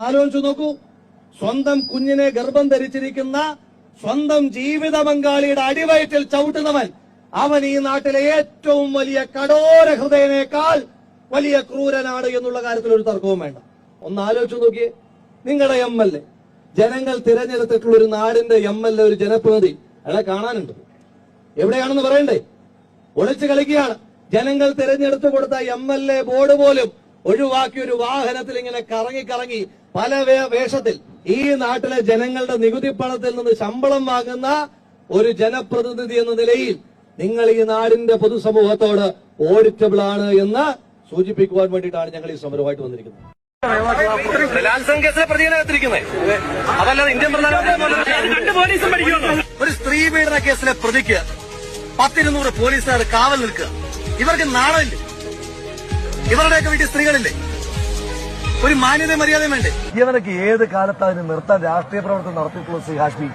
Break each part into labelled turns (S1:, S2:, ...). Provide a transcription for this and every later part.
S1: ആലോചിച്ചു നോക്കൂ. സ്വന്തം കുഞ്ഞിനെ ഗർഭം ധരിച്ചിരിക്കുന്ന സ്വന്തം ജീവിത പങ്കാളിയുടെ അടിവയറ്റിൽ ചവിട്ടുന്നവൻ അവൻ ഈ നാട്ടിലെ ഏറ്റവും വലിയ കടോര ഹൃദയനേക്കാൾ വലിയ ക്രൂരനാണ് എന്നുള്ള കാര്യത്തിൽ ഒരു തർക്കവും വേണ്ട. ഒന്ന് ആലോചിച്ചു നോക്കിയേ. നിങ്ങളുടെ എം എൽ എ ജനങ്ങൾ തിരഞ്ഞെടുത്തിട്ടുള്ള ഒരു നാടിന്റെ എം എൽ എ ഒരു ജനപ്രതിനിധി. അയാളെ കാണാനുണ്ട്. എവിടെയാണെന്ന് പറയണ്ടേ? ഒളിച്ചു കളിക്കുകയാണ്. ജനങ്ങൾ തിരഞ്ഞെടുത്തു കൊടുത്ത എം എൽ എ ബോർഡ് പോലും ഒഴിവാക്കി ഒരു വാഹനത്തിൽ ഇങ്ങനെ കറങ്ങി കറങ്ങി പല വേഷത്തിൽ ഈ നാട്ടിലെ ജനങ്ങളുടെ നികുതി പണത്തിൽ നിന്ന് ശമ്പളം വാങ്ങുന്ന ഒരു ജനപ്രതിനിധി എന്ന നിലയിൽ നിങ്ങൾ ഈ നാടിന്റെ പൊതുസമൂഹത്തോട് ഓഡിറ്റബിൾ ആണ് എന്ന് സൂചിപ്പിക്കുവാൻ വേണ്ടിയിട്ടാണ് ഞങ്ങൾ ഈ സമരമായിട്ട് വന്നിരിക്കുന്നത്. ബലാത്സംഗ കേസിലെ പ്രതികരണത്തിരിക്കുന്നത് അതല്ലാതെ ഇന്ത്യൻ പ്രധാനമന്ത്രി
S2: പോലീസും പഠിക്കുന്നു
S1: ഒരു സ്ത്രീ പീഡന കേസിലെ പ്രതിക്ക് പത്തിരുന്നൂറ് പോലീസുകാർ കാവൽ നിൽക്കുക. ഇവർക്ക് നാണമില്ലേ? ഇവരുടെയൊക്കെ വീട്ടിൽ സ്ത്രീകളില്ലേ? ഒരു മാന്യത മര്യാദയും വേണ്ടേ?
S3: ഇവനൊക്കെ ഏത് കാലത്ത് അതിന് നിർത്താൻ രാഷ്ട്രീയ പ്രവർത്തനം നടത്തിയിട്ടുള്ള ശ്രീ ഹാഷ്മി?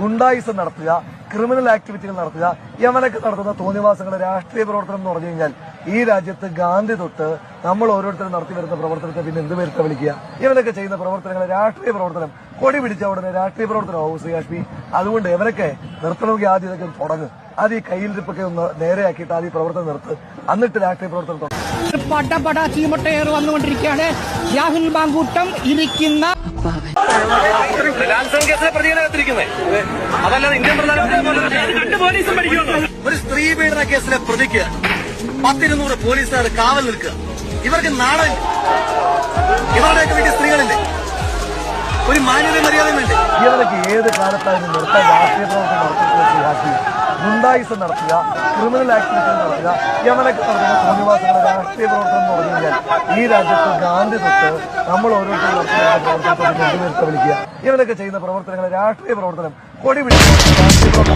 S3: ഗുണ്ടായിസം നടത്തുക ക്രിമിനൽ ആക്ടിവിറ്റികൾ നടത്തുക യമനൊക്കെ നടത്തുന്ന തോന്നിവാസങ്ങളുടെ രാഷ്ട്രീയ പ്രവർത്തനം എന്ന് പറഞ്ഞു കഴിഞ്ഞാൽ ഈ രാജ്യത്ത് ഗാന്ധി തൊട്ട് നമ്മൾ ഓരോരുത്തരും നടത്തി വരുന്ന പ്രവർത്തനത്തെ പിന്നെ എന്ത് പേരിട്ട് വിളിക്കുക? ഇവനൊക്കെ ചെയ്യുന്ന പ്രവർത്തനങ്ങളെ രാഷ്ട്രീയ പ്രവർത്തനം. കൊടി പിടിച്ച ഉടനെ രാഷ്ട്രീയ പ്രവർത്തനമാവും ശ്രീ ഹാഷ്മി. അതുകൊണ്ട് ഇവരൊക്കെ നിർത്തണമെങ്കിൽ ആദ്യം ഇതൊക്കെ തുടങ്ങും. അത് ഈ കയ്യിലിരിപ്പൊക്കെ ഒന്ന് നേരെയാക്കിയിട്ട് ആദ്യം പ്രവർത്തനം നിർത്ത്. എന്നിട്ട് രാഷ്ട്രീയ പ്രവർത്തനം തുടങ്ങും.
S2: പടപട ചീമട്ടയേർ വന്നുകൊണ്ടിരിക്കുകയാണ്. രാഹുൽ ബാങ്കൂട്ടം ഇരിക്കുന്ന
S1: ഒരു സ്ത്രീ പീഡന കേസിലെ പ്രതിക്ക് പത്തിരുന്നൂറ് പോലീസുകാർ കാവൽ നിൽക്കുക. ഇവർക്ക് നാളെ ഇവരുടെയൊക്കെ വീട്ടിൽ സ്ത്രീകളില്ലേ?
S3: ഇവരൊക്കെ ഏത് കാലത്തായാലും നിർത്താൻ രാഷ്ട്രീയ പ്രവർത്തനം ശ്രീ ഗുണ്ടായിസം നടത്തുക ക്രിമിനൽ ആക്ടിവിറ്റി നടത്തുക യമനൊക്കെ നടത്തുന്ന തോന്നിവാസങ്ങളുടെ രാഷ്ട്രീയ പ്രവർത്തനം എന്ന് പറഞ്ഞു കഴിഞ്ഞാൽ ഈ രാജ്യത്ത് ഗാന്ധി തൊട്ട് നമ്മൾ ഓരോരുത്തരും നടത്തുന്ന പ്രവർത്തനത്തെ പിന്നെ എന്ത് വിളിക്കുക. ഇവരൊക്കെ ചെയ്യുന്ന പ്രവർത്തനങ്ങളെ രാഷ്ട്രീയ പ്രവർത്തനം. കൊടി പിടിച്ച രാഷ്ട്രീയ പ്രവർത്തനം അതുകൊണ്ട്